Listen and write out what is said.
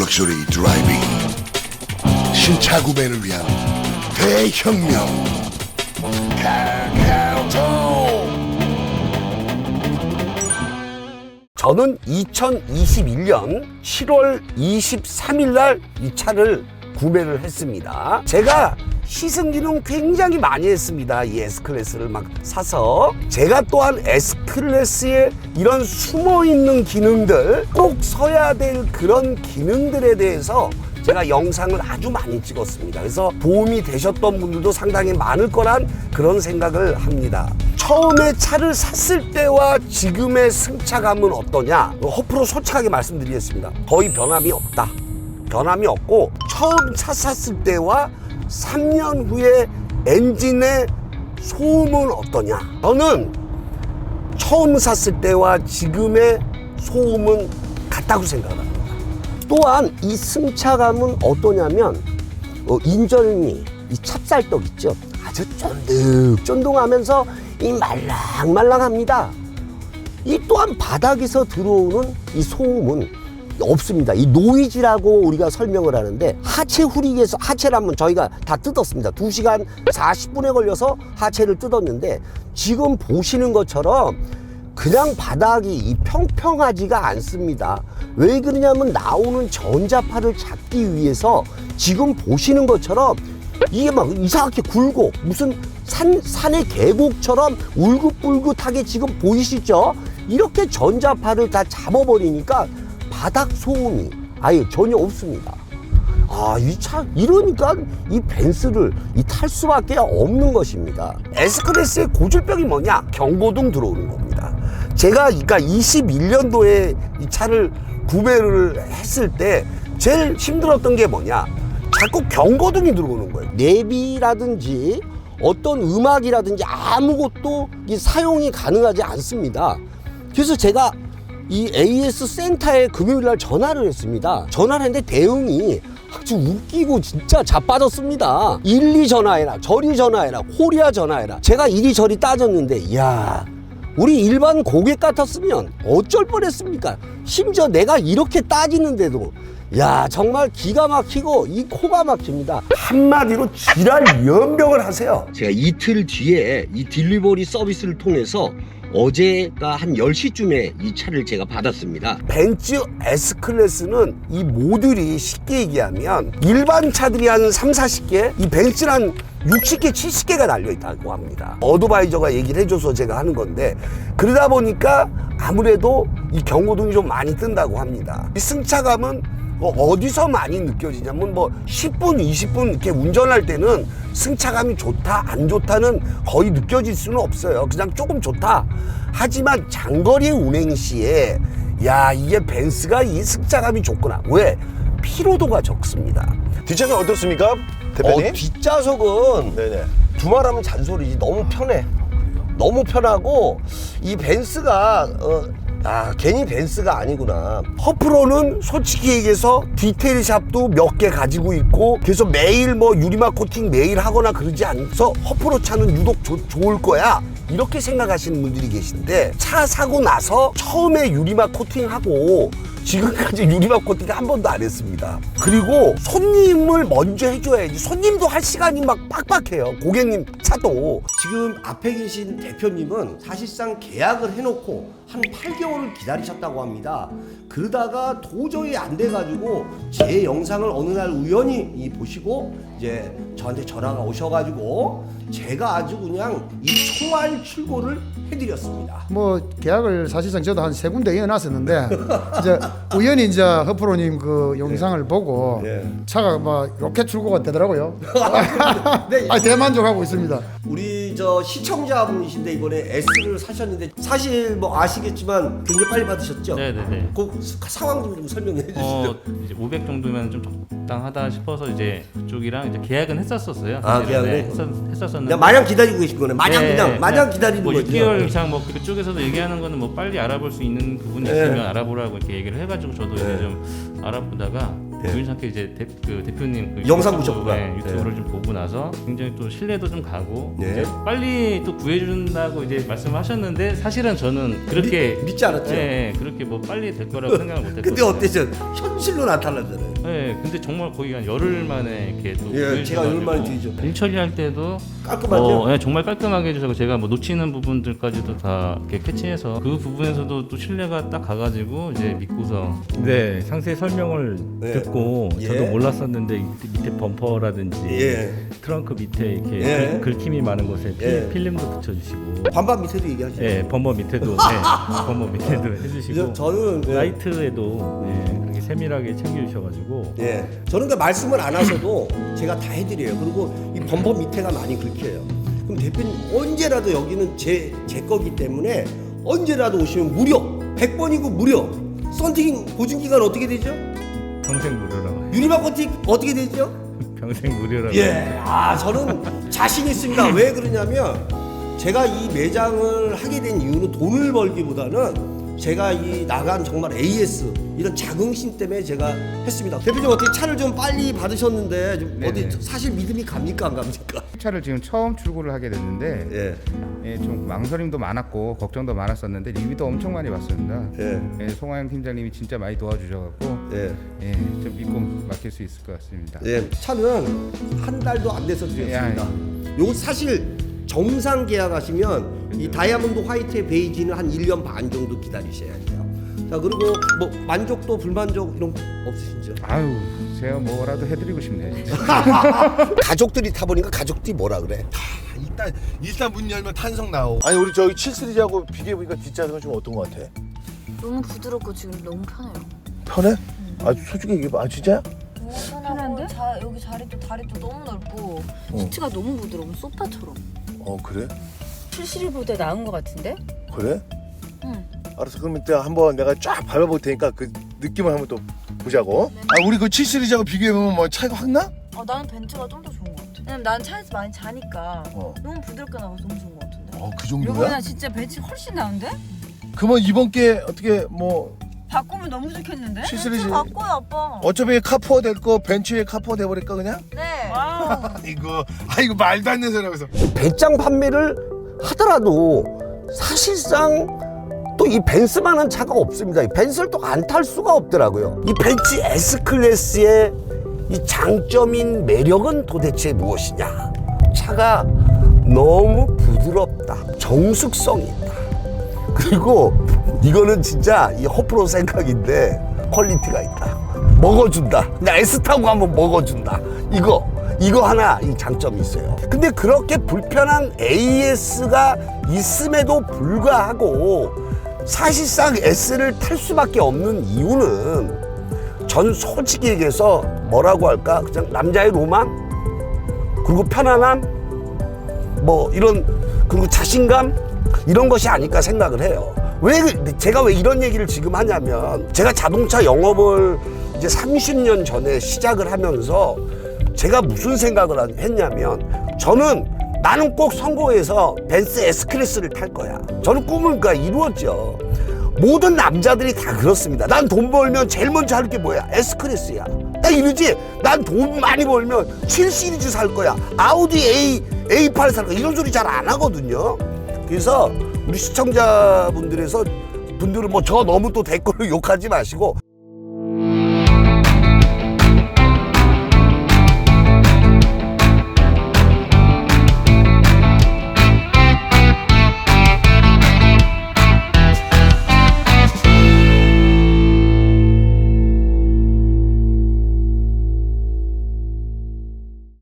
럭셔리 드라이빙 신차 구매를 위한 대혁명 저는 2021년 7월 23일 날 이 차를 구매를 했습니다. 제가 시승기능 굉장히 많이 했습니다. 이 S클래스를 막 사서. 제가 또한 S클래스에 이런 숨어 있는 기능들, 꼭 써야 될 그런 기능들에 대해서 제가 영상을 아주 많이 찍었습니다. 그래서 도움이 되셨던 분들도 상당히 많을 거란 그런 생각을 합니다. 처음에 차를 샀을 때와 지금의 승차감은 어떠냐? 허프로 솔직하게 말씀드리겠습니다. 거의 변함이 없다. 변함이 없고 처음 차 샀을 때와 3년 후에 엔진의 소음은 어떠냐? 저는 처음 샀을 때와 지금의 소음은 같다고 생각합니다. 또한 이 승차감은 어떠냐면 어, 인절미, 이 찹쌀떡 있죠. 아주 쫀득쫀득하면서 이 말랑말랑합니다. 이 또한 바닥에서 들어오는 이 소음은 없습니다. 이 노이즈라고 우리가 설명을 하는데 하체 후리에서 하체라면 저희가 다 뜯었습니다. 2시간 40분에 걸려서 하체를 뜯었는데 지금 보시는 것처럼 그냥 바닥이 이 평평하지가 않습니다. 왜 그러냐면 나오는 전자파를 잡기 위해서 지금 보시는 것처럼 이게 막 이상하게 굴고 무슨 산, 산의 계곡처럼 울긋불긋하게 지금 보이시죠? 이렇게 전자파를 다 잡아버리니까 바닥 소음이 아예 전혀 없습니다. 아, 이 차, 이러니까 이 벤츠를 이 탈 수밖에 없는 것입니다. S클래스의 고질병이 뭐냐? 경고등 들어오는 겁니다. 제가 그러니까 21년도에 이 차를 구매를 했을 때 제일 힘들었던 게 뭐냐? 자꾸 경고등이 들어오는 거예요. 내비라든지 어떤 음악이라든지 아무것도 이 사용이 가능하지 않습니다. 그래서 제가 이 AS 센터에 금요일 날 전화를 했습니다. 전화를 했는데 대응이 아주 웃기고 진짜 자빠졌습니다. 일리 전화해라, 저리 전화해라, 코리아 전화해라. 제가 이리저리 따졌는데, 이야, 우리 일반 고객 같았으면 어쩔 뻔했습니까? 심지어 내가 이렇게 따지는데도, 야, 정말 기가 막히고 이 코가 막힙니다. 한마디로 지랄 연병을 하세요. 제가 이틀 뒤에 이 딜리버리 서비스를 통해서 어제가 한 10시쯤에 이 차를 제가 받았습니다. 벤츠 S클래스는 이 모듈이 쉽게 얘기하면 일반 차들이 한 3, 40개, 이 벤츠는 한 60개, 70개가 달려있다고 합니다. 어드바이저가 얘기를 해줘서 제가 하는 건데 그러다 보니까 아무래도 이 경고등이 좀 많이 뜬다고 합니다. 이 승차감은 뭐 어디서 많이 느껴지냐면 뭐 10분, 20분 이렇게 운전할 때는 승차감이 좋다, 안 좋다는 거의 느껴질 수는 없어요. 그냥 조금 좋다. 하지만 장거리 운행 시에 야, 이게 벤츠가 이 승차감이 좋구나. 왜? 피로도가 적습니다. 뒷차선 어떻습니까? 대표님? 어, 뒷좌석은 네네. 두말하면 잔소리지 너무 편해. 너무 편하고 이 벤츠가 어, 아 괜히 벤츠가 아니구나. 허프로는 솔직히 얘기해서 디테일 샵도 몇 개 가지고 있고 그래서 매일 뭐 유리막 코팅 매일 하거나 그러지 않아서 허프로 차는 유독 좋- 좋을 거야. 이렇게 생각하시는 분들이 계신데 차 사고 나서 처음에 유리막 코팅하고 지금까지 유리막 코팅 한 번도 안 했습니다. 그리고 손님을 먼저 해줘야지. 손님도 할 시간이 막 빡빡해요. 고객님 차도. 지금 앞에 계신 대표님은 사실상 계약을 해놓고 한 8개월을 기다리셨다고 합니다. 그러다가 도저히 안 돼가지고 제 영상을 어느 날 우연히 이 보시고 이제 저한테 전화가 오셔가지고 제가 아주 그냥 이 총알 출고를 해드렸습니다. 뭐 계약을 사실상 저도 한 세 군데 이어놨었는데 이제 우연히 이제 허프로님 그 영상을 보고 차가 막 로켓 출고가 되더라고요. 네. 아 대만족하고 있습니다. 우리 저 시청자분이신데 이번에 S를 사셨는데 사실 뭐 아시겠지만 굉장히 빨리 받으셨죠? 네네네. 그 상황 좀, 좀 설명해 주시죠. 어 이제 500 정도면 좀 적당하다 싶어서 이제 그쪽이랑 이제 계약은 했었어요. 아, 사실은. 계약을? 네, 했었, 했었 었는데 그냥 마냥 기다리고 계신 거네. 마냥 네, 그냥 마냥 기다리는 뭐 거죠. 6개월 이상 뭐 그쪽에서도 얘기하는 거는 뭐 빨리 알아볼 수 있는 부분이 네. 있으면 알아보라고 이렇게 얘기를 해가지고 저도 네. 이제 좀 알아보다가 네. 우연찮게 이제 대, 그 대표님 그 영상 유튜브, 보셨구나. 네, 유튜브를 좀 보고 나서 굉장히 또 신뢰도 좀 가고 네. 이제 빨리 또 구해준다고 이제 말씀하셨는데 사실은 저는 그렇게 믿- 믿지 않았죠? 네, 그렇게 뭐 빨리 될 거라고 생각을 못했거든요. 근데 어땠죠? 현실로 나타나잖아요. 네, 근데 정말 거의 한 열흘 만에 이렇게 또 예, 제가 열흘 만에 보여주셔가지고 드리죠. 일 처리 할 때도 깔끔하죠? 어, 예, 정말 깔끔하게 해주셔서 제가 뭐 놓치는 부분들까지도 다 이렇게 캐치해서 그 부분에서도 또 신뢰가 딱 가가지고 이제 믿고서 네, 상세 설명을 네. 듣고 예. 저도 몰랐었는데 이 밑에 범퍼라든지 예. 트렁크 밑에 이렇게 예. 글, 킴이 많은 곳에 필, 예. 필름도 붙여주시고 반반 밑에도 얘기하시죠. 예, 범퍼 밑에도 네, 범퍼 밑에도 그래서 해주시고 저는 네. 라이트에도 네, 그렇게 세밀하게 챙겨주셔가지고 예, 저는 그 말씀을 안 하셔도 제가 다 해드려요. 그리고 이 범퍼 밑에가 많이 긁 혀요. 그럼 대표님 언제라도 여기는 제, 제 거기 때문에 언제라도 오시면 무료 100번이고 무료 썬팅 보증 기간 어떻게 되죠? 평생 무료라고 유리막 코팅 어떻게 되죠? 평생 무료라고 예, 아 저는 자신 있습니다. 왜 그러냐면 제가 이 매장을 하게 된 이유는 돈을 벌기보다는 제가 이 나간 정말 AS 이런 자긍심 때문에 제가 했습니다. 대표님 어떻게 차를 좀 빨리 받으셨는데 좀 어디 네네. 사실 믿음이 갑니까 안 갑니까? 차를 지금 처음 출고를 하게 됐는데 예, 예, 좀 망설임도 많았고 걱정도 많았었는데 리뷰도 엄청 많이 봤습니다. 예, 예, 송하영 팀장님이 진짜 많이 도와주셔갖고 예, 예, 좀 믿고 맡길 수 있을 것 같습니다. 예. 차는 한 달도 안 돼서 드렸습니다. 야, 요거 사실 정상 계약하시면 이 다이아몬드 화이트의 베이지는 한 1년 반 정도 기다리셔야 돼요. 자 그리고 뭐 만족도 불만족 이런 거 없으신죠? 아유, 제가 뭐라도 해드리고 싶네요. 진짜. 가족들이 타보니까 가족들이 뭐라 그래? 일단 일단 문 열면 탄성 나오고 아니 우리 저기 7 시리즈하고 비교해 보니까 뒷좌석은 좀 어떤 것 같아? 너무 부드럽고 지금 너무 편해요. 편해? 아 솔직히 이게 아 진짜야? 너무 편하고 자, 여기 자리도 다리도 너무 넓고 시트가 너무 부드러워 소파처럼. 어 그래? 7시리보다 나은 것 같은데? 그래? 응. 알았어 그럼 이따 한번 내가 쫙 밟아볼 테니까 그 느낌을 한번 또 보자고. 아 우리 그 7 시리즈하고 비교해 보면 뭐 차이가 확 나? 어, 나는 벤츠가 좀 더 좋은 것 같아. 왜냐면 난 차에서 많이 자니까 어. 너무 부드럽게 나가서 너무 좋은 것 같은데. 어 그 정도야? 요거는 진짜 벤츠 훨씬 나은데? 그러면 이번 게 어떻게 뭐 바꾸면 너무 좋겠는데? 7 시리즈 바꿔요 아빠. 어차피 카포 될 거 벤츠에 카포 돼버릴까 그냥? 네. 이거 아 이거 말도 안 되는 소리라고 해서 배짱 판매를 하더라도 사실상 또 이 벤츠만한 차가 없습니다. 이 벤츠를 또 안 탈 수가 없더라고요. 이 벤츠 S 클래스의 이 장점인 매력은 도대체 무엇이냐? 차가 너무 부드럽다. 정숙성이 있다. 그리고 이거는 진짜 이 허프로 생각인데 퀄리티가 있다. 먹어준다. 그냥 타고 한번 먹어준다. 이거 이거 하나 이 장점이 있어요. 근데 그렇게 불편한 AS가 있음에도 불구하고 사실상 S를 탈 수밖에 없는 이유는 전 솔직히 얘기해서 뭐라고 할까 그냥 남자의 로망 그리고 편안함 뭐 이런 그리고 자신감 이런 것이 아닐까 생각을 해요. 왜 그- 제가 왜 이런 얘기를 지금 하냐면 제가 자동차 영업을 이제 30년 전에 시작을 하면서 제가 무슨 생각을 한- 했냐면 저는 나는 꼭 선거에서 벤츠 S 클래스를 탈 거야. 저는 꿈을 그러니까 이루었죠. 모든 남자들이 다 그렇습니다. 난 돈 벌면 제일 먼저 할 게 뭐야? S 클래스야. 딱 이러지. 난 돈 많이 벌면 7 시리즈 살 거야. 아우디 A A8 살 거야. 이런 소리 잘 안 하거든요. 그래서 우리 시청자분들에서 분들은 뭐 저 너무 또 댓글로 욕하지 마시고